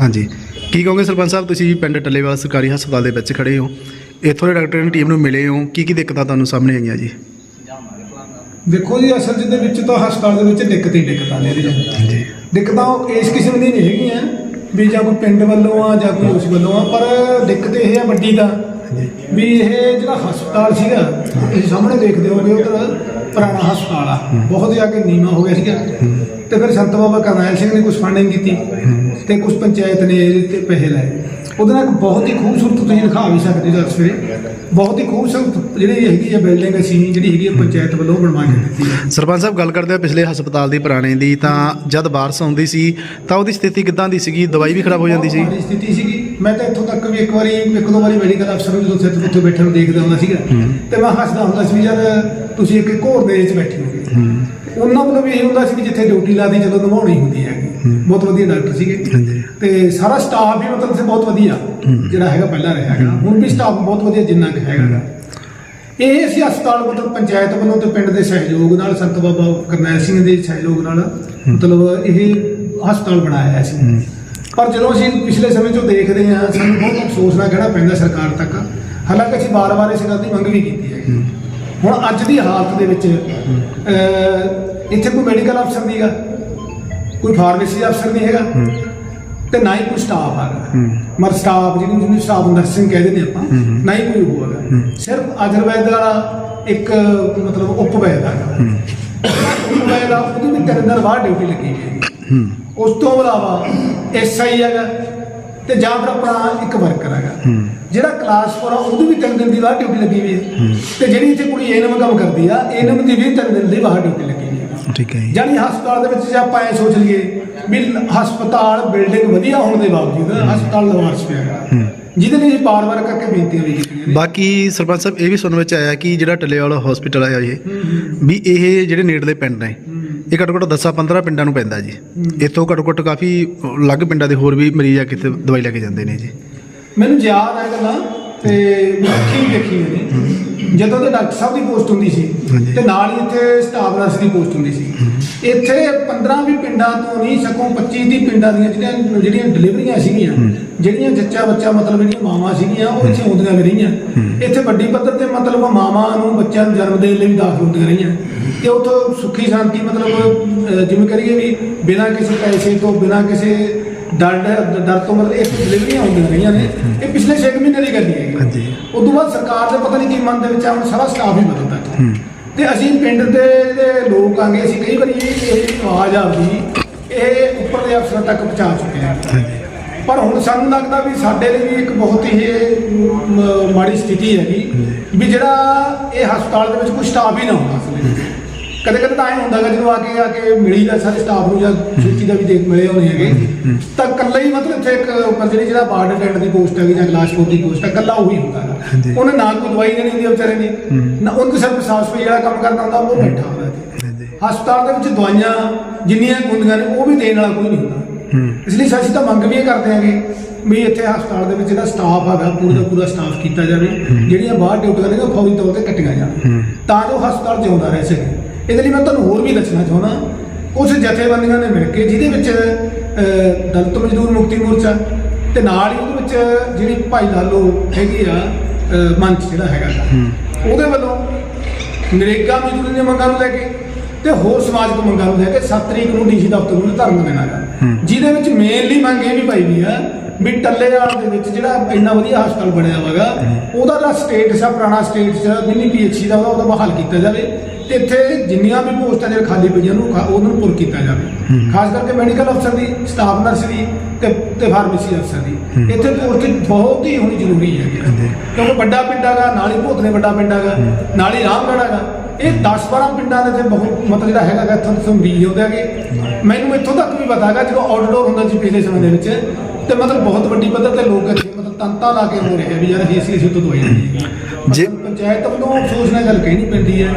ਹਾਂਜੀ। ਕੀ ਕਹੋਗੇ ਸਰਪੰਚ ਸਾਹਿਬ ਤੁਸੀਂ ਪਿੰਡ ਟੱਲੇਵਾਲ ਸਰਕਾਰੀ ਹਸਪਤਾਲ ਦੇ ਵਿੱਚ ਖੜੇ ਹੋ। ਇੱਥੋਂ ਦੇ ਡਾਕਟਰਾਂ ਦੀ ਟੀਮ ਨੂੰ ਮਿਲੇ ਹੋ। ਕੀ ਕੀ ਦਿੱਕਤਾਂ ਤੁਹਾਨੂੰ ਸਾਹਮਣੇ ਆਈਆਂ ਜੀ? ਦੇਖੋ ਜੀ ਅਸਲ ਜਿਹਦੇ ਵਿੱਚ ਤਾਂ ਹਸਪਤਾਲ ਦੇ ਵਿੱਚ ਦਿੱਕਤ ਹੀ ਦਿੱਕਤਾਂ ਨੇ ਇਹਦੇ ਵਿੱਚ ਜੀ ਦਿੱਕਤਾਂ ਉਹ ਇਸ ਕਿਸਮ ਦੀਆਂ ਨਹੀਂ ਹੈਗੀਆਂ ਵੀ ਜਾਂ ਕੋਈ ਪਿੰਡ ਵੱਲੋਂ ਆ ਜਾਂ ਕੋਈ ਉਸ ਵੱਲੋਂ ਆ ਪਰ ਦਿੱਕਤ ਇਹ ਆ ਵੱਡੀ ਤਾਂ ਵੀ ਇਹ ਜਿਹੜਾ ਹਸਪਤਾਲ ਸੀਗਾ ਤੁਸੀਂ ਸਾਹਮਣੇ ਦੇਖਦੇ ਹੋਗੇ ਉਧਰ ਪੁਰਾਣਾ ਹਸਪਤਾਲ ਆ। ਬਹੁਤ ਹੀ ਅੱਗੇ ਨੀਵਾਂ ਹੋ ਗਿਆ ਸੀਗਾ। ਤੇ ਫਿਰ ਸੰਤ ਬਾਬਾ ਕਰਨੈਲ ਸਿੰਘ ਨੇ ਕੁਝ ਫੰਡਿੰਗ ਕੀਤੀ। ਤੇ ਕੁਝ ਪੰਚਾਇਤ ਨੇ ਇਹਦੇ ਤੇ ਪੈਸੇ ਲਾਏ। ਉਹਦੇ ਨਾਲ ਇੱਕ ਬਹੁਤ ਹੀ ਖੂਬਸੂਰਤ ਤੁਸੀਂ ਦਿਖਾ ਵੀ ਸਕਦੇ ਹੋ ਸਵੇਰੇ ਬਹੁਤ ਹੀ ਖੂਬਸੂਰਤ ਜਿਹੜੀ ਹੈਗੀ ਆ ਬਿਲਡਿੰਗ ਅਸੀਂ ਜਿਹੜੀ ਹੈਗੀ ਆ ਪੰਚਾਇਤ ਵੱਲੋਂ ਬਣਵਾ ਕੇ ਦਿੱਤੀ ਹੈ ਸਰਪੰਚ ਸਾਹਿਬ ਗੱਲ ਕਰਦੇ ਆ ਪਿਛਲੇ ਹਸਪਤਾਲ ਦੀ ਪੁਰਾਣੇ ਦੀ ਤਾਂ ਜਦ ਬਾਰਿਸ਼ ਆਉਂਦੀ ਸੀ ਤਾਂ ਉਹਦੀ ਸਥਿਤੀ ਕਿੱਦਾਂ ਦੀ ਸੀਗੀ? ਦਵਾਈ ਵੀ ਖਰਾਬ ਹੋ ਜਾਂਦੀ ਸੀ? ਸਥਿਤੀ ਸੀਗੀ। ਮੈਂ ਤਾਂ ਇੱਥੋਂ ਤੱਕ ਵੀ ਇੱਕ ਵਾਰੀ ਇੱਕ ਦੋ ਵਾਰੀ ਮੈਡੀਕਲ ਅਫਸਰ ਨੂੰ ਜਦੋਂ ਸਿਰ ਉੱਥੇ ਬੈਠੇ ਨੂੰ ਦੇਖਦਾ ਹੁੰਦਾ ਸੀਗਾ ਤੇ ਮੈਂ ਹੱਸਦਾ ਹੁੰਦਾ ਸੀ ਵੀ ਯਾਰ ਤੁਸੀਂ ਇੱਕ ਘੋਰ ਦੇ ਵਿੱਚ ਬੈਠੇ ਹੋਗੇ। ਉਹਨਾਂ ਵੱਲੋਂ ਵੀ ਇਹ ਹੁੰਦਾ ਸੀ ਕਿ ਜਿੱਥੇ ਡਿਊਟੀ ਲਾਦੀ ਜਦੋਂ ਨਿਭਾਉਣੀ ਹੁੰਦੀ ਹੈਗੀ ਬਹੁਤ ਵਧੀਆ ਡਾਕਟਰ ਸੀਗੇ। ਤੇ ਸਾਰਾ ਸਟਾਫ ਵੀ ਮਤਲਬ ਸੇ ਬਹੁਤ ਵਧੀਆ ਜਿਹੜਾ ਹੈਗਾ ਪਹਿਲਾਂ ਰਿਹਾ ਹੈਗਾ। ਹੁਣ ਵੀ ਸਟਾਫ ਬਹੁਤ ਵਧੀਆ ਜਿੰਨਾ ਕੁ ਹੈਗਾ। ਇਹ ਅਸੀਂ ਹਸਪਤਾਲ ਮਤਲਬ ਪੰਚਾਇਤ ਵੱਲੋਂ ਤੇ ਪਿੰਡ ਦੇ ਸਹਿਯੋਗ ਨਾਲ ਸੰਤ ਬਾਬਾ ਕਰਨੈਲ ਸਿੰਘ ਦੇ ਸਹਿਯੋਗ ਨਾਲ ਮਤਲਬ ਇਹ ਹਸਪਤਾਲ ਬਣਾਇਆ ਹੈ। ਅਸੀਂ ਪਰ ਜਦੋਂ ਅਸੀਂ ਪਿਛਲੇ ਸਮੇਂ 'ਚੋਂ ਦੇਖਦੇ ਹਾਂ ਸਾਨੂੰ ਬਹੁਤ ਅਫਸੋਸ ਨਾਲ ਕਹਿਣਾ ਪੈਂਦਾ ਸਰਕਾਰ ਤੱਕ। ਹਾਲਾਂਕਿ ਅਸੀਂ ਵਾਰ-ਵਾਰ ਇਸ ਗੱਲ ਦੀ ਮੰਗ ਵੀ ਕੀਤੀ ਹੈ। ਹੁਣ ਅੱਜ ਦੀ ਹਾਲਤ ਦੇ ਵਿੱਚ ਇੱਥੇ ਕੋਈ ਮੈਡੀਕਲ ਅਫਸਰ ਨਹੀਂਗਾ ਕੋਈ ਫਾਰਮੇਸੀ ਅਫਸਰ ਨਹੀਂ ਹੈਗਾ ਤੇ ਨਾ ਹੀ ਕੋਈ ਸਟਾਫ ਹੈਗਾ ਮਰ ਸਟਾਫ ਜਿਹਨੂੰ ਜਿਹਨੂੰ ਸਟਾਫ ਨਰਸਿੰਗ ਕਹਿੰਦੇ ਨੇ ਆਪਾਂ ਨਾ ਹੀ ਕੋਈ ਉਹ ਹੈਗਾ ਸਿਰਫ ਅਜਰਵੈਦ ਦਾ ਇੱਕ ਮਤਲਬ ਉਪਵੈਦ ਹੈਗਾ ਉਪਵੈਦ ਦਾ ਉਹਦੀ ਵੀ ਤਿੰਨ ਦਿਨ ਬਾਅਦ ਡਿਊਟੀ ਲੱਗੀ ਹੂੰ। ਉਸ ਤੋਂ ਇਲਾਵਾ ਐਸਆਈ ਹੈਗਾ ਤੇ ਜਾਂ ਫਿਰ ਆਪਣਾ ਇੱਕ ਵਰਕਰ ਹੈਗਾ। ਜਿਹੜਾ ਕਲਾਸ ਫੋਰ ਆ ਉਹਦੀ ਵੀ ਤਿੰਨ ਦਿਨ ਦੀ ਬਾਅਦ ਡਿਊਟੀ ਲੱਗੀ ਹੋਈ ਹੈ। ਤੇ ਜਿਹੜੀ ਇੱਥੇ ਕੁੜੀ ਏਨਮ ਕੰਮ ਕਰਦੀ ਆ ਏਨਮ ਦੀ ਵੀ ਤਿੰਨ ਦਿਨ ਦੀ ਬਾਅਦ ਡਿਊਟੀ ਲੱਗੀ ਹੋਈ ਹੈ। ਠੀਕ ਹੈ ਜਾਨੀ ਹਸਪਤਾਲ ਦੇ ਵਿੱਚ ਜੇ ਆਪਾਂ ਐ ਸੋਚ ਲਈਏ ਵੀ ਹਸਪਤਾਲ ਬਿਲਡਿੰਗ ਵਧੀਆ ਹੋਣ ਦੇ ਬਾਵਜੂਦ ਹਸਪਤਾਲ ਲਵਾਰਸ ਪਿਆ ਹੈਗਾ। ਜਿਹਦੇ ਲਈ ਬਾਰ-ਬਾਰ ਕਰਕੇ ਬੇਨਤੀਆਂ ਵੀ ਕੀਤੀਆਂ ਨੇ ਬਾਕੀ ਸਰਪੰਚ ਸਾਹਿਬ ਇਹ ਵੀ ਸੁਣਨ ਵਿੱਚ ਆਇਆ ਕਿ ਜਿਹੜਾ ਟੱਲੇਵਾਲ ਹਸਪੀਟਲ ਆ ਇਹ ਵੀ ਇਹ ਜਿਹੜੇ ਨੇੜਲੇ ਪਿੰਡ ਨੇ ਇਹ ਘੱਟੋ ਘੱਟ 10 15 ਪਿੰਡਾਂ ਨੂੰ ਪੈਂਦਾ ਜੀ। ਇੱਥੋਂ ਘੱਟੋ ਘੱਟ ਕਾਫੀ ਅਲੱਗ ਪਿੰਡਾਂ ਦੇ ਹੋਰ ਵੀ ਮਰੀਜ਼ ਆ ਕਿਤੇ ਦਵਾਈ ਲੈ ਕੇ ਜਾਂਦੇ ਨੇ ਜੀ। ਮੈਨੂੰ ਯਾਦ ਆ ਗੱਲਾਂ ਤੇ ਅੱਖੀਂ ਦੇਖੀਆਂ ਨੇ। ਜਦੋਂ ਤੇ ਡਾਕਟਰ ਸਾਹਿਬ ਦੀ ਪੋਸਟ ਹੁੰਦੀ ਸੀ। ਤੇ ਨਾਲ ਹੀ ਇੱਥੇ ਸਟਾਫ ਨਰਸ ਦੀ ਪੋਸਟ ਹੁੰਦੀ ਸੀ। ਇੱਥੇ 15 ਵੀ ਪਿੰਡਾਂ ਤੋਂ ਨਹੀਂ ਸਕੋਂ 25 ਦੀ ਪਿੰਡਾਂ ਦੀਆਂ ਜਿਹੜੀਆਂ ਜਿਹੜੀਆਂ ਡਿਲੀਵਰੀਆਂ ਸੀਗੀਆਂ ਜਿਹੜੀਆਂ ਜੱਚਾ ਬੱਚਾ ਮਤਲਬ ਜਿਹੜੀਆਂ ਮਾਵਾਂ ਸੀਗੀਆਂ ਉਹ ਇੱਥੇ ਆਉਂਦੀਆਂ ਵੀ ਰਹੀਆਂ। ਇੱਥੇ ਵੱਡੀ ਪੱਧਰ ਤੇ ਮਤਲਬ ਮਾਵਾਂ ਨੂੰ ਬੱਚਿਆਂ ਨੂੰ ਜਨਮ ਦੇਣ ਲਈ ਦਾਖਲ ਹੁੰਦੀਆਂ ਰਹੀਆਂ। ਤੇ ਉੱਥੋਂ ਸੁੱਖੀ ਸ਼ਾਂਤੀ ਮਤਲਬ ਅਹ, ਜਿਵੇਂ ਕਰੀਏ ਵੀ ਬਿਨਾਂ ਕਿਸੇ ਪੈਸੇ ਤੋਂ ਬਿਨਾਂ ਕਿਸੇ ਡਰ ਡਰ ਤੋਂ ਮਤਲਬ ਇੱਕ ਡਿਲੀਵਰੀਆਂ ਹੁੰਦੀਆਂ ਰਹੀਆਂ ਨੇ। ਇਹ ਪਿਛਲੇ 6 ਮਹੀਨੇ ਦੀ ਗੱਲ ਹੀ ਹੈਗੀ। ਹਾਂਜੀ। ਉਸ ਤੋਂ ਬਾਅਦ ਸਰਕਾਰ ਦੇ ਪਤਾ ਨਹੀਂ ਕੀ ਮਨ ਦੇ ਵਿੱਚ ਆ ਹੁਣ ਸਾਰਾ ਸਟਾਫ ਹੀ ਬਦਲਦਾ ਇੱਥੇ। ਤੇ ਅਸੀਂ ਪਿੰਡ ਦੇ ਜਿਹੜੇ ਲੋਕ ਆਂਗੇ ਅਸੀਂ ਕਈ ਵਾਰੀ ਇਹ ਇਹ ਆਵਾਜ਼ ਆਪਦੀ ਇਹ ਉੱਪਰਲੇ ਅਫਸਰਾਂ ਤੱਕ ਪਹੁੰਚਾ ਚੁੱਕੇ ਹਾਂ। ਪਰ ਹੁਣ ਸਾਨੂੰ ਲੱਗਦਾ ਵੀ ਸਾਡੇ ਲਈ ਵੀ ਇੱਕ ਬਹੁਤ ਹੀ ਇਹ ਮ- ਮਾੜੀ ਸਥਿਤੀ ਹੈਗੀ ਵੀ ਜਿਹੜਾ ਇਹ ਹਸਪਤਾਲ ਦੇ ਵਿੱਚ ਕੋਈ ਸਟਾਫ ਹੀ ਨਾ ਹੁੰਦਾ ਅਸਲ ਕਦੇ ਕਦੇ ਤਾਂ ਐ ਹੁੰਦਾ ਗਾ ਜਦੋਂ ਆ ਕੇ ਆ ਕੇ ਮਿਲੀ ਦਾ ਸਾਰੇ ਸਟਾਫ ਨੂੰ ਜਾਂ ਸੂਚੀ ਦਾ ਵੀ ਦੇਖ ਮਿਲੇ ਹੋਣੇ ਹੈਗੇ। ਤਾਂ ਇਕੱਲਾ ਹੀ ਮਤਲਬ ਇੱਥੇ ਇੱਕ ਉੱਪਰ ਜਿਹੜੀ ਜਿਹੜਾ ਬਾਰਡ ਅਟੈਂਡ ਦੀ ਪੋਸਟ ਹੈਗੀ ਜਾਂ ਗਲਾਸ ਕੋਟ ਦੀ ਪੋਸਟ ਹੈ ਇਕੱਲਾ ਉਹੀ ਹੁੰਦਾ ਹਾਂਜੀ। ਉਹਨੇ ਨਾ ਕੋਈ ਦਵਾਈ ਦੇਣੀ ਹੁੰਦੀ ਵਿਚਾਰੇ ਨੇ ਨਾ ਉਹਨੂੰ ਸਿਰਫ ਸਾਫ਼ ਸਫ਼ਾਈ ਜਿਹੜਾ ਕੰਮ ਕਰਨਾ ਹੁੰਦਾ ਉਹ ਬੈਠਾ ਹੁੰਦਾ ਹਸਪਤਾਲ ਦੇ ਵਿੱਚ ਦਵਾਈਆਂ ਜਿੰਨੀਆਂ ਹੁੰਦੀਆਂ ਨੇ ਉਹ ਵੀ ਦੇਣ ਵਾਲਾ ਕੋਈ ਨਹੀਂ ਹੁੰਦਾ। ਹੂੰ। ਇਸ ਲਈ ਅਸੀਂ ਤਾਂ ਮੰਗ ਵੀ ਇਹ ਕਰਦੇ ਹਾਂਗੇ ਵੀ ਇੱਥੇ ਹਸਪਤਾਲ ਦੇ ਵਿੱਚ ਜਿਹੜਾ ਸਟਾਫ ਹੈਗਾ ਪੂਰਾ ਦਾ ਪੂਰਾ ਸਟਾਫ ਕੀਤਾ ਜਾਵੇ ਜਿਹੜੀਆਂ ਬਾਹਰ ਡਿਊਟੀਆਂ ਨੇ ਉਹ ਫੌਰੀ ਤੌਰ ਤੇ ਕੱਟੀਆਂ ਜਾਣ। ਤਾਂ ਜੋ ਹਸਪਤਾਲ ਜਿਉਂਦਾ ਰਹਿ ਸਕੇ ਇਹਦੇ ਲਈ ਮੈਂ ਤੁਹਾਨੂੰ ਹੋਰ ਵੀ ਦੱਸਣਾ ਚਾਹੁੰਦਾ ਕੁਝ ਜਥੇਬੰਦੀਆਂ ਨੇ ਮਿਲ ਕੇ ਜਿਹਦੇ ਵਿੱਚ ਦਲਿਤ ਮਜ਼ਦੂਰ ਮੁਕਤੀ ਮੋਰਚਾ ਤੇ ਨਾਲ ਹੀ ਉਹਦੇ ਵਿੱਚ ਜਿਹੜੀ ਭਾਈ ਲਾਲੋ ਹੈਗੀ ਆ ਮੰਚ ਜਿਹੜਾ ਹੈਗਾ ਉਹਦੇ ਵੱਲੋਂ ਨਰੇਗਾ ਮਜ਼ਦੂਰੀ ਦੀਆਂ ਮੰਗਾਂ ਨੂੰ ਲੈ ਕੇ ਤੇ ਹੋਰ ਸਮਾਜਿਕ ਮੰਗਾਂ ਨੂੰ ਲੈ ਕੇ 7 ਤਰੀਕ ਨੂੰ ਡੀਸੀ ਦਫ਼ਤਰ ਨੂੰ ਧਰਨਾ ਦੇਣਾ ਗਾ। ਜਿਹਦੇ ਵਿੱਚ ਮੇਨਲੀ ਮੰਗ ਇਹ ਵੀ ਪਾਈ ਵੀ ਆ ਵੀ ਟੱਲੇਵਾਲ ਦੇ ਵਿੱਚ ਜਿਹੜਾ ਇੰਨਾ ਵਧੀਆ ਹਸਪਤਾਲ ਬਣਿਆ ਹੋਗਾ ਉਹਦਾ ਜਿਹੜਾ ਸਟੇਟਸ ਆ ਪੁਰਾਣਾ ਸਟੇਟਸ ਮਿਨੀ ਪੀਐਚਸੀ ਦਾ ਉਹਦਾ ਬਹਾਲ ਕੀਤਾ ਜਾਵੇ। ਤੇ ਇੱਥੇ ਜਿੰਨੀਆਂ ਵੀ ਪੋਸਟਾਂ ਜਿਹੜੇ ਖਾਲੀ ਪਈਆਂ ਨੂੰ ਉਹਨਾਂ ਨੂੰ ਪੁਰ ਕੀਤਾ ਜਾਵੇ। ਖਾਸ ਕਰਕੇ ਮੈਡੀਕਲ ਅਫਸਰ ਦੀ ਸਟਾਫ ਨਰਸ ਦੀ ਤੇ ਤੇ ਫਾਰਮੇਸੀ ਅਫਸਰ ਦੀ। ਇੱਥੇ ਪੋਸਟ ਬਹੁਤ ਹੀ ਹੋਣੀ ਜ਼ਰੂਰੀ ਹੈਗੀ ਆ। ਕਿਉਂਕਿ ਵੱਡਾ ਪਿੰਡ ਹੈਗਾ ਨਾਲ ਹੀ ਭੋਤਲੇ ਵੱਡਾ ਪਿੰਡ ਹੈਗਾ ਨਾਲ ਹੀ ਰਾਮਗੜ੍ਹ ਹੈਗਾ। ਇਹ 10 12 ਪਿੰਡਾਂ ਦੇ ਤੇ ਬਹੁਤ ਮਤਲਬ ਜਿਹੜਾ ਹੈਗਾ ਗਾ ਇੱਥੋਂ ਤੋਂ ਮਰੀਜ਼ ਆਉਂਦੇ ਹੈਗੇ। ਮੈਨੂੰ ਇੱਥੋਂ ਤੱਕ ਵੀ ਪਤਾ ਹੈਗਾ ਜਦੋਂ ਆਊਟਡੋਰ ਹੁੰਦਾ ਸੀ ਪਿਛਲੇ ਸਮੇਂ ਦੇ ਵਿੱਚ ਤੇ ਮਤਲਬ ਬਹੁਤ ਵੱਡੀ ਪੱਧਰ ਤੇ ਲੋਕ ਇੱਥੇ ਮਤਲਬ ਤੰਤਾ ਲਾ ਕੇ ਹੋ ਰਹੇ ਆ ਵੀ ਯਾਰ ਅਸੀਂ ਅਸੀਂ ਤੋਂ ਦਵਾਈ ਲੈਣੀ ਹੈ ਜੇ- ਪੰਚਾਇਤ ਵੱਲੋਂ ਅਫਸੋਸ ਨਾਲ ਗੱਲ ਕਹਿਣੀ ਪੈਂਦੀ ਹੈ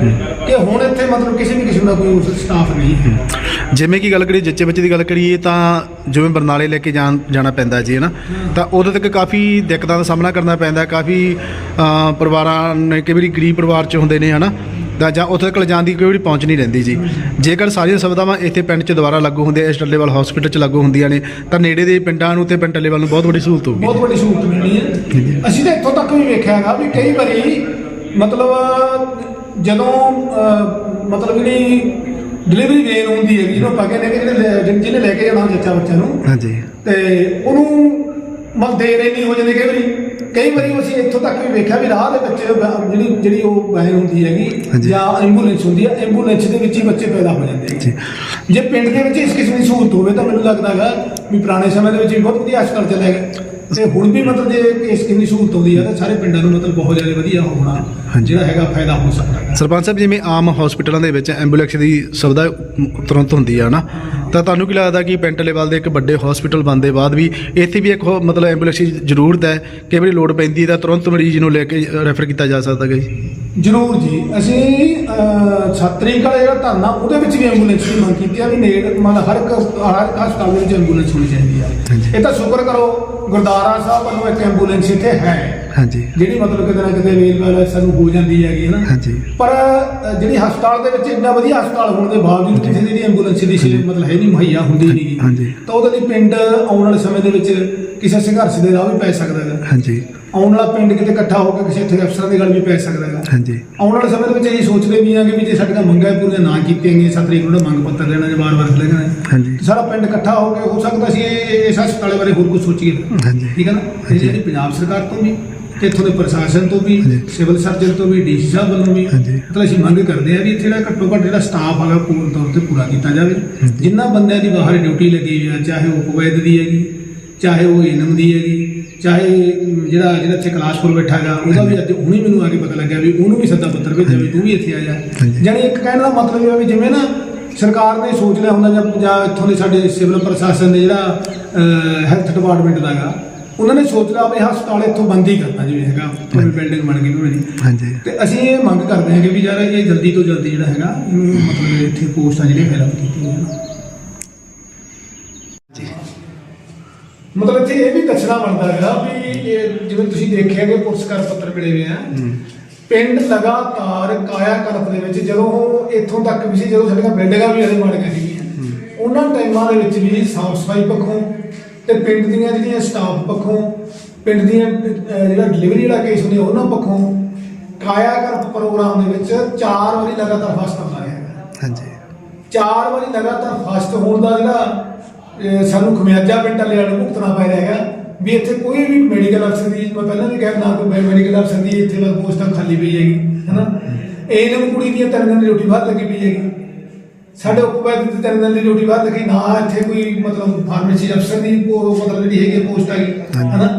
ਕਿ ਹੁਣ ਇੱਥੇ ਮਤਲਬ ਕਿਸੇ ਵੀ ਕਿਸਮ ਦਾ ਕੋਈ ਉਸ ਸਟਾਫ ਨਹੀਂ ਹੈ। ਜਿਵੇਂ ਕਿ ਗੱਲ ਕਰੀਏ ਜੱਚੇ ਬੱਚੇ ਦੀ ਗੱਲ ਕਰੀਏ ਤਾਂ ਜਿਵੇਂ ਬਰਨਾਲੇ ਲੈ ਕੇ ਜਾਣ ਜਾਣਾ ਪੈਂਦਾ ਜੀ ਹੈ ਨਾ? ਤਾਂ ਉਹਦੇ ਤੱਕ ਕਾਫੀ ਦਿੱਕਤਾਂ ਦਾ ਸਾਹਮਣਾ ਕਰਨਾ ਪੈਂਦਾ ਕਾਫੀ ਪਰਿਵਾਰਾਂ ਨੇ ਕਈ ਵਾਰੀ ਗਰੀਬ ਪਰਿਵਾਰ ਚ ਹੁੰਦੇ ਨੇ ਹਨਾ ਤਾਂ ਜਾਂ ਉੱਥੇ ਤੱਕ ਲਿਜਾਣ ਦੀ ਕੋਈ ਵੀ ਪਹੁੰਚ ਨਹੀਂ ਰਹਿੰਦੀ ਜੀ। ਜੇਕਰ ਸਾਰੀਆਂ ਸੁਵਿਧਾਵਾਂ ਇੱਥੇ ਪਿੰਡ 'ਚ ਦੁਬਾਰਾ ਲਾਗੂ ਹੁੰਦੀਆਂ ਇਸ ਟੱਲੇਵਾਲ ਹਸਪੀਟਲ 'ਚ ਲਾਗੂ ਹੁੰਦੀਆਂ ਨੇ ਤਾਂ ਨੇੜੇ ਦੇ ਪਿੰਡਾਂ ਨੂੰ ਤੇ ਪਿੰਡ ਟੱਲੇਵਾਲ ਨੂੰ ਬਹੁਤ ਵੱਡੀ ਸਹੂਲਤ ਹੋਊਗੀ। ਬਹੁਤ ਵੱਡੀ ਸਹੂਲਤ ਮਿਲਣੀ ਹੈ। ਅਸੀਂ ਤਾਂ ਇੱਥੋਂ ਤੱਕ ਵੀ ਵੇਖਿਆ ਹੈਗਾ ਵੀ ਕਈ ਵਾਰੀ ਮਤਲਬ ਜਦੋਂ ਮਤਲਬ ਜਿਹੜੀ ਡਿਲੀਵਰੀ ਵੇਨ ਹੁੰਦੀ ਹੈ ਜਿਹਨੂੰ ਆਪਾਂ ਕਹਿੰਦੇ ਕਿ ਜਿਹੜੇ ਜਿਹਨੇ ਲੈ ਕੇ ਜਾਣਾ ਜੱਚਾ ਬੱਚਾ ਨੂੰ ਹਾਂਜੀ। ਤੇ ਉਹਨੂੰ ਮਤਲਬ ਦੇਰ ਹੀ ਨਹੀਂ ਹੋ ਜਾਂਦੀ ਕਈ ਵਾਰੀ। ਕਈ ਵਾਰੀ ਅਸੀਂ ਇੱਥੋਂ ਤੱਕ ਵੀ ਵੇਖਿਆ ਵੀ ਰਾਹ ਦੇ ਵਿੱਚ ਜਿਹੜੀ ਜਿਹੜੀ ਉਹ ਵੈਨ ਹੁੰਦੀ ਹੈਗੀ। ਜਾਂ ਐਂਬੂਲੈਂਸ ਹੁੰਦੀ ਹੈ ਐਂਬੂਲੈਂਸ ਦੇ ਵਿੱਚ ਹੀ ਬੱਚੇ ਪੈਦਾ ਹੋ ਜਾਂਦੇ ਜੀ। ਪਿੰਡ ਦੇ ਵਿੱਚ ਇਸ ਕਿਸਮ ਦੀ ਸਹੂਲਤ ਹੋਵੇ ਤਾਂ ਮੈਨੂੰ ਲੱਗਦਾ ਹੈਗਾ ਵੀ ਪੁਰਾਣੇ ਸਮੇਂ ਦੇ ਵਿੱਚ ਵੀ ਬਹੁਤ ਵਧੀਆ ਹਸਪਤਾਲ ਚੱਲਿਆ ਗਿਆ ਤੇ ਹੁਣ ਵੀ ਮਤਲਬ ਜੇ ਇਸ ਦੀ ਸਹੂਲਤ ਹੁੰਦੀ ਹੈ ਤਾਂ ਸਾਰੇ ਪਿੰਡਾਂ ਨੂੰ ਮਤਲਬ ਬਹੁਤ ਜ਼ਿਆਦਾ ਵਧੀਆ ਹੋਣਾ। ਜਿਹੜਾ ਹੈਗਾ ਫਾਇਦਾ ਹੋ ਸਕਦਾ ਹੈ। ਸਰਪੰਚ ਸਾਹਿਬ ਜਿਵੇਂ ਆਮ ਹਸਪੀਟਲਾਂ ਦੇ ਵਿੱਚ ਐਂਬੂਲੈਂਸ ਦੀ ਸੁਵਿਧਾ ਤੁਰੰਤ ਹੁੰਦੀ ਆ ਨਾ ਤਾਂ ਤੁਹਾਨੂੰ ਕੀ ਲੱਗਦਾ ਕਿ ਪਿੰਡ ਲੈਵਲ ਦੇ ਇੱਕ ਵੱਡੇ ਹਸਪੀਟਲ ਬਣਨ ਦੇ ਬਾਅਦ ਵੀ ਇੱਥੇ ਵੀ ਇੱਕ ਹੋ- ਮਤਲਬ ਐਂਬੂਲੈਂਸ ਦੀ ਜ਼ਰੂਰਤ ਹੈ? ਕਈ ਵਾਰੀ ਲੋੜ ਪੈਂਦੀ ਹੈ ਤਾਂ ਤੁਰੰਤ ਮਰੀਜ਼ ਨੂੰ ਲੈ ਕੇ ਰੈਫਰ ਕੀਤਾ ਜਾ ਸਕਦਾ ਹੈ ਜ਼ਰੂਰ ਜੀ। ਅਸੀਂ ਅਹ, ਛਾਤਰੀ ਵਾਲਾ ਜਿਹੜਾ ਧਰਨਾ ਉਹਦੇ ਵਿੱਚ ਵੀ ਐਂਬੂਲੈਂਸ ਦੀ ਮੰਗ ਕੀਤੀ ਆ ਵੀ ਨੇੜ ਮਤਲਬ ਹਰ ਇੱਕ ਹਸਪਤਾਲ ਵਿੱਚ ਐਂਬੂਲੈਂਸ ਹੋਣੀ ਚਾਹੀਦੀ ਆ। ਇਹ ਤਾਂ ਸ਼ੁਕਰ ਕਰੋ ਗੁਰਦਾਰਾ ਸਾਹਿਬ ਵੱਲੋਂ ਇੱਕ ਐਂਬੂਲੈਂਸ ਇੱਥੇ ਹੈ। ਹਾਂਜੀ। ਜਿਹੜੀ ਮਤਲਬ ਕਿਤੇ ਨਾ ਕਿਤੇ ਅਵੇਲੇਬਲ ਸਾਨੂੰ ਹੋ ਜਾਂਦੀ ਹੈਗੀ ਹੈ ਨਾ ਹਾਂਜੀ। ਪਰ ਜਿਹੜੀ ਹਸਪਤਾਲ ਦੇ ਵਿੱਚ ਇੰਨਾ ਵਧੀਆ ਹਸਪਤਾਲ ਹੋਣ ਦੇ ਬਾਵਜੂਦ ਕਿਸੇ ਦੀ ਜਿਹੜੀ ਐਂਬੂਲੈਂਸ ਦੀ ਸੇਵਾ ਮਤਲਬ ਹੈ ਨਹੀਂ ਮੁਹੱਈਆ ਹੁੰਦੀ ਨਹੀਂ ਹਾਂਜੀ। ਤਾਂ ਉਹਦੇ ਲਈ ਪਿੰਡ ਆਉਣ ਵਾਲੇ ਸਮੇਂ ਦੇ ਵਿੱਚ ਕਿਸੇ ਸੰਘਰਸ਼ ਦੇ ਰਾਹ ਵੀ ਪੈ ਸਕਦਾ ਹੈਗਾ। ਹਾਂਜੀ। ਆਉਣ ਵਾਲਾ ਪਿੰਡ ਕਿਤੇ ਇਕੱਠਾ ਹੋ ਕੇ ਕਿਸੇ ਇੱਥੇ ਅਫਸਰਾਂ ਦੀ ਗੱਲ ਵੀ ਪੈ ਸਕਦਾ ਹੈਗਾ। ਹਾਂਜੀ। ਆਉਣ ਵਾਲੇ ਸਮੇਂ ਦੇ ਵਿੱਚ ਇਹ ਸੋਚਦੇ ਵੀ ਆਂਗੇ ਵੀ ਜੇ ਸਾਡੀਆਂ ਮੰਗਾਂ ਪੂਰੀਆਂ ਨਾ ਕੀਤੀਆਂ ਗਈਆਂ ਸੱਤ ਤਰੀਕ ਨੂੰ ਮੰਗ ਪੱਤਰ ਦੇਣਾ ਜਾਂ ਵਾਰ-ਵਾਰ ਲਿਖਣਾ ਹੈ ਹਾਂਜੀ। ਸਾਰਾ ਪਿੰਡ ਇਕੱਠਾ ਹੋ ਕੇ ਹੋ ਸਕਦਾ ਸੀ ਇਹ ਇਸ ਹਸਪਤਾਲ ਬਾਰੇ ਹੋਰ ਕੁਝ ਸੋਚੀਏ। ਹਾਂਜੀ। ਠੀਕ ਹੈ ਨਾ? ਇਹ ਜਿਹੜੀ ਪੰਜਾਬ ਸਰਕਾਰ ਤੋਂ ਵੀ ਤੇ ਇੱਥੋਂ ਦੇ ਪ੍ਰਸ਼ਾਸਨ ਤੋਂ ਵੀ। ਸਿਵਲ ਸਰਜਨ ਤੋਂ ਵੀ ਡੀਸੀ ਸਾਹਿਬ ਵੱਲੋਂ ਵੀ ਹਾਂਜੀ। ਮਤਲਬ ਅਸੀਂ ਮੰਗ ਕਰਦੇ ਆ ਵੀ ਇੱਥੇ ਜਿਹੜਾ ਘੱਟੋ ਘੱਟ ਜਿਹੜਾ ਸਟਾਫ ਹੈਗਾ ਪੂਰਨ ਤੌਰ ਤੇ ਪੂਰਾ ਕੀਤਾ ਜਾਵੇ। ਜਿੰਨਾ ਬੰਦਿਆਂ ਦੀ ਬਾਹਰ ਡਿਊਟੀ ਲੱਗੀ ਹੋਈ ਆ ਚਾਹੇ ਉਹ ਕੁਵੈਤ ਦੀ ਹੈਗੀ ਚਾਹੇ ਉਹ ਇਨਮ ਦੀ ਹੈਗੀ ਚਾਹੇ ਜਿਹੜਾ ਜਿਹੜਾ ਇੱਥੇ ਕਲਾਸਪੁਰ ਬੈਠਾ ਹੈਗਾ ਉਹਦਾ ਵੀ ਅੱਜ ਹੁਣੀ ਮੈਨੂੰ ਆ ਕੇ ਪਤਾ ਲੱਗਿਆ ਵੀ ਉਹਨੂੰ ਵੀ ਸੱਦਾ ਪੱਤਰ ਭੇਜਿਆ ਵੀ ਤੂੰ ਵੀ ਇੱਥੇ ਆ ਜਾ। ਜਾਣੀ ਇੱਕ ਕਹਿਣ ਦਾ ਮਤਲਬ ਇਹ ਆ ਵੀ ਜਿਵੇਂ ਨਾ ਸਰਕਾਰ ਨੇ ਸੋਚ ਲਿਆ ਹੁੰਦਾ ਜਾਂ ਜਾਂ ਇੱਥੋਂ ਦੇ ਸਾਡੇ ਸਿਵਲ ਪ੍ਰਸ਼ਾਸਨ ਦੇ ਜਿਹੜਾ ਹੈਲਥ ਡਿਪਾਰਟਮੈਂਟ ਦਾ ਹੈਗਾ ਉਹਨਾਂ ਨੇ ਸੋਚ ਲਿਆ ਵੀ ਹਸਪਤਾਲ ਇੱਥੋਂ ਬੰਦ ਹੀ ਕਰਨਾ ਜਿਵੇਂ ਹੈਗਾ ਕੋਈ ਬਿਲਡਿੰਗ ਬਣ ਗਈ ਨਹੀਂ ਹਾਂਜੀ। ਤੇ ਅਸੀਂ ਇਹ ਮੰਗ ਕਰਦੇ ਹਾਂ ਕਿ ਵੀ ਯਾਰ ਇਹ ਜਲਦੀ ਤੋਂ ਜਲਦੀ ਜਿਹੜਾ ਹੈਗਾ ਇਹਨੂੰ ਮਤਲਬ ਇੱਥੇ ਪੋਸਟਾਂ ਜਿਹੜੀਆਂ ਫਿਲਅਪ ਕੀਤੀਆਂ ਜਾਣ। ਮਤਲਬ ਇੱਥੇ ਇਹ ਵੀ ਦੱਸਣਾ ਬਣਦਾ ਹੈਗਾ ਵੀ ਇਹ ਜਿਵੇਂ ਤੁਸੀਂ ਦੇਖਿਆ ਕਿ ਪੁਰਸਕਾਰ ਪੱਤਰ ਮਿਲੇ ਹੋਏ ਆ। ਪਿੰਡ ਲਗਾਤਾਰ ਕਾਇਆ ਕਲਪ ਦੇ ਵਿੱਚ ਜਦੋਂ ਉਹ ਇੱਥੋਂ ਤੱਕ ਵੀ ਸੀ ਜਦੋਂ ਸਾਡੀਆਂ ਬਿਲਡਿੰਗਾਂ ਵੀ ਅਜੇ ਬਣ ਗਈਆਂ ਸੀਗੀਆਂ। ਉਹਨਾਂ ਟਾਈਮਾਂ ਦੇ ਵਿੱਚ ਵੀ ਸਾਫ਼ ਸਫ਼ਾਈ ਪੱਖੋਂ ਤੇ ਪਿੰਡ ਦੀਆਂ ਜਿਹੜੀਆਂ ਸਟਾਫ ਪੱਖੋਂ ਪਿੰਡ ਦੀਆਂ ਜਿਹੜਾ ਡਿਲੀਵਰੀ ਜਿਹੜਾ ਕੇਸ ਹੁੰਦੇ ਉਹਨਾਂ ਪੱਖੋਂ ਕਾਇਆ ਕਲਪ ਪ੍ਰੋਗਰਾਮ ਦੇ ਵਿੱਚ ਚਾਰ ਵਾਰੀ ਲਗਾਤਾਰ ਫਸਟ ਆਉਂਦਾ ਰਿਹਾ। ਹਾਂਜੀ। ਚਾਰ ਵਾਰੀ ਲਗਾਤਾਰ ਫਸਟ ਹੋਣ ਦਾ ਜਿਹੜਾ ਸਾਨੂੰ ਖਮਿਆਜਾ ਪਿੰਡ ਵਾਲਿਆਂ ਨੂੰ ਭੁਗਤਣਾ ਪੈ ਰਿਹਾ ਹੈਗਾ। ਵੀ ਇੱਥੇ ਕੋਈ ਵੀ ਮੈਡੀਕਲ ਅਫਸਰ ਦੀ ਮੈਂ ਪਹਿਲਾਂ ਵੀ ਕਹਿ ਨਾ ਕੋਈ ਮੈਡੀਕਲ ਅਫਸਰ ਦੀ ਇੱਥੇ ਦਾ ਪੋਸਟਾਂ ਖਾਲੀ ਪਈ ਹੈਗੀ ਹੈਨਾ? ਇਹਨੂੰ ਕੁੜੀ ਦੀਆਂ ਤਿੰਨ ਦਿਨ ਦੀ ਡਿਊਟੀ ਬਾਹਰ ਲੱਗੀ ਪਈ ਹੈਗੀ। ਸਾਡੇ ਉਪਵੈਦ ਦੀ ਤਿੰਨ ਦਿਨ ਦੀ ਡਿਊਟੀ ਬਾਹਰ ਲੱਗੀ ਨਾ ਇੱਥੇ ਕੋਈ ਮਤਲਬ ਫਾਰਮੇਸੀ ਅਫਸਰ ਦੀ ਮਤਲਬ ਜਿਹੜੀ ਹੈਗੀ ਪੋਸਟ ਹੈਗੀ ਹੈਨਾ।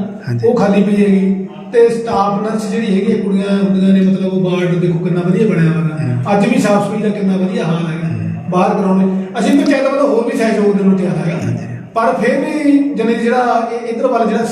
ਉਹ ਖਾਲੀ ਪਈ ਹੈਗੀ। ਤੇ ਸਟਾਫ ਨਰਸ ਜਿਹੜੀ ਹੈਗੀ ਕੁੜੀਆਂ ਹੁੰਦੀਆਂ ਨੇ ਮਤਲਬ ਉਹ ਵਾਰਡ ਦੇਖੋ ਕਿੰਨਾ ਵਧੀਆ ਬਣਿਆ ਹੋਇਆ ਅੱਜ ਵੀ ਸਾਫ਼ ਸਫ਼ਾਈ ਦਾ ਕਿੰਨਾ ਵਧੀਆ ਹਾਲ ਹੈਗਾ। ਬਾਹਰ ਕਰਾਉਣੇ। ਅਸੀਂ ਪੰਚਾਇਤ ਵੱਲੋਂ ਹੋਰ ਵੀ ਸਹਿਯੋਗ ਦੇਣ ਨੂੰ ਤਿਆਰ ਹੈਗਾ। ਪਰ ਫਿਰ ਵੀ ਜਨੇ ਜਿਹੜਾ ਇਹ- ਇੱਧਰ ਵੱਲ ਜਿਹੜਾ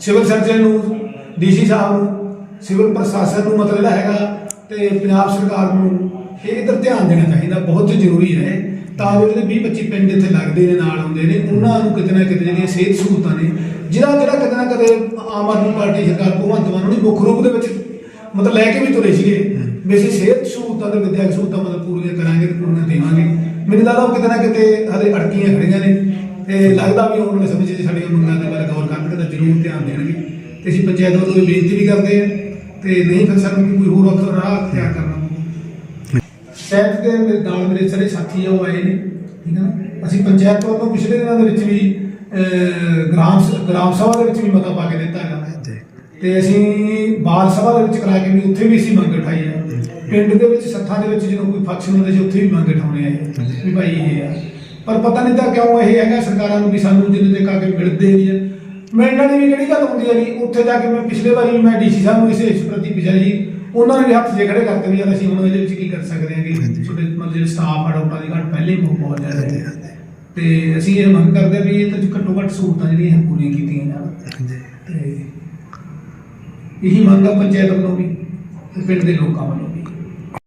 ਸਿਵਲ ਸਰਜਨ ਨੂੰ, ਡੀਸੀ ਸਾਹਿਬ ਨੂੰ, ਸਿਵਲ ਪ੍ਰਸ਼ਾਸਨ ਨੂੰ ਮਤਲਬ ਜਿਹੜਾ ਹੈਗਾ ਤੇ ਪੰਜਾਬ ਸਰਕਾਰ ਨੂੰ ਇਹ ਇੱਧਰ ਧਿਆਨ ਦੇਣਾ ਚਾਹੀਦਾ, ਬਹੁਤ ਜ਼ਰੂਰੀ ਹੈ। ਤਾਂ ਜੋ ਜਿਹੜੇ 20 25 ਪਿੰਡ ਇੱਥੇ ਲੱਗਦੇ ਨੇ, ਨਾਲ ਆਉਂਦੇ ਨੇ, ਉਹਨਾਂ ਨੂੰ ਕਿਤੇ ਨਾ ਕਿਤੇ ਜਿਹੜੀਆਂ ਸਿਹਤ ਸਹੂਲਤਾਂ ਨੇ, ਜਿਹੜਾ ਜਿਹੜਾ ਕਿਤੇ ਨਾ ਕਿਤੇ ਆਮ ਆਦਮੀ ਪਾਰਟੀ ਸਰਕਾਰ ਭਗਵੰਤ ਮਾਨ ਉਹਨੇ ਮੁੱਖ ਰੂਪ ਦੇ ਵਿੱਚ ਮਤਲਬ ਲੈ ਕੇ ਵੀ ਤੁਰੇ ਸੀਗੇ। ਵੀ ਅਸੀਂ ਸਿਹਤ ਸਹੂਲਤਾਂ ਤੇ ਵਿਦਿਅਕ ਸਹੂਲਤਾਂ ਮਤਲਬ ਪੂਰੀਆਂ ਕਰਾਂਗੇ ਤੇ ਪੂਰੀਆਂ ਦੇਵਾਂਗੇ। ਮੈਨੂੰ ਲੱਗਦਾ ਉਹ ਕਿਤੇ ਨਾ ਕਿਤੇ ਹਲੇ ਅੜਕੀਆਂ ਖੜੀਆਂ ਨੇ ਤੇ ਲੱਗਦਾ ਵੀ ਆਉਣ ਵਾਲੇ ਸਮੇਂ 'ਚ ਜੇ ਸਾਡੀਆਂ ਮੰਗਾਂ ਦੇ ਬਾਰੇ ਗੌਰ ਕਰਨਗੇ ਤਾਂ ਜ਼ਰੂਰ ਧਿਆਨ ਦੇਣਗੇ। ਤੇ ਅਸੀਂ ਪੰਚਾਇਤ ਵੱਲੋਂ ਇਹ ਬੇਨਤੀ ਵੀ ਕਰਦੇ ਹਾਂ ਤੇ ਨਹੀਂ ਫਿਰ ਸਾਨੂੰ ਕੋਈ ਹੋਰ ਅਖਰ ਰਾਹ ਅਖਤਿਆਰ ਕਰਨਾ ਸਹਿਤ ਦੇ ਮੇਰੇ ਨਾਲ ਮੇਰੇ ਸਾਰੇ ਸਾਥੀ ਆ ਉਹ ਆਏ ਨੇ ਠੀਕ ਹੈ ਨਾ? ਅਸੀਂ ਪੰਚਾਇਤ ਵੱਲੋਂ ਪਿਛਲੇ ਦਿਨਾਂ ਦੇ ਵਿੱਚ ਵੀ ਗ੍ਰਾਮ ਗ੍ਰਾਮ ਸਭਾ ਦੇ ਵਿੱਚ ਵੀ ਮਤਾ ਪਾ ਕੇ ਦਿੱਤਾ ਹੈਗਾ। ਤੇ ਅਸੀਂ ਬਾਲ ਸਭਾ ਦੇ ਵਿੱਚ ਕਰਾ ਕੇ ਵੀ ਉੱਥੇ ਵੀ ਅਸੀਂ ਮੰਗ ਉਠਾਈ ਹੈ। ਪਿੰਡ ਦੇ ਵਿੱਚ ਸੱਥਾਂ ਦੇ ਵਿੱਚ ਜਦੋਂ ਕੋਈ ਫੰਕਸ਼ਨ ਹੁੰਦਾ ਸੀ ਉੱਥੇ ਵੀ ਮੰਗ ਉਠਾਉਣੇ ਆਏ। ਵੀ ਭਾਈ ਇਹ ਆ। ਪਰ ਪਤਾ ਨਹੀਂ ਤਾਂ ਕਿਉਂ ਇਹ ਹੈਗਾ ਸਰਕਾਰਾਂ ਨੂੰ ਵੀ ਸਾਨੂੰ ਜਿੰਨੇ ਦੇ ਕੇ ਮਿਲਦੇ ਨਹੀਂ ਆ। ਮਿਲਣ ਦੀ ਵੀ ਕਿਹੜੀ ਗੱਲ ਹੁੰਦੀ ਹੈ ਜੀ ਉੱਥੇ ਜਾ ਕੇ ਮੈਂ ਪਿਛਲੇ ਵਾਰੀ ਮੈਂ ਡੀਸੀ ਸਾਹਿਬ ਨੂੰ ਇਸ ਇਸ ਪ੍ਰਤੀ ਪੁੱਛਿਆ ਜੀ ਉਹਨਾਂ ਨੇ ਵੀ ਹੱਥ ਜੇ ਖੜੇ ਕਰਤੇ ਵੀ ਯਾਰ ਅਸੀਂ ਹੁਣ ਇਹਦੇ ਵਿੱਚ ਕੀ ਕਰ ਸਕਦੇ ਹਾਂ ਕਿ। ਤੁਹਾਡੇ ਮਤਲਬ ਜਿਹੜੇ ਸਟਾਫ ਆ ਡਾਕਟਰਾਂ ਦੀ ਘੱਟ ਪਹਿਲੇ ਹੀ ਬਹੁਤ ਜ਼ਿਆਦਾ ਹੈ। ਤੇ ਅਸੀਂ ਇਹ ਮੰਗ ਕਰਦੇ ਵੀ ਇਹ ਤਾਂ ਘੱਟੋ ਘੱਟ ਸਹੂਲਤਾਂ ਜਿਹੜੀਆਂ ਪੂਰੀਆਂ ਕੀਤੀਆਂ ਜਾਣ। ਤੇ ਇਹੀ ਮੰਗ ਆ ਪੰਚਾਇਤ ਵੱਲੋਂ ਵੀ ਪਿੰਡ ਦੇ ਲੋਕਾਂ ਵੱਲੋਂ।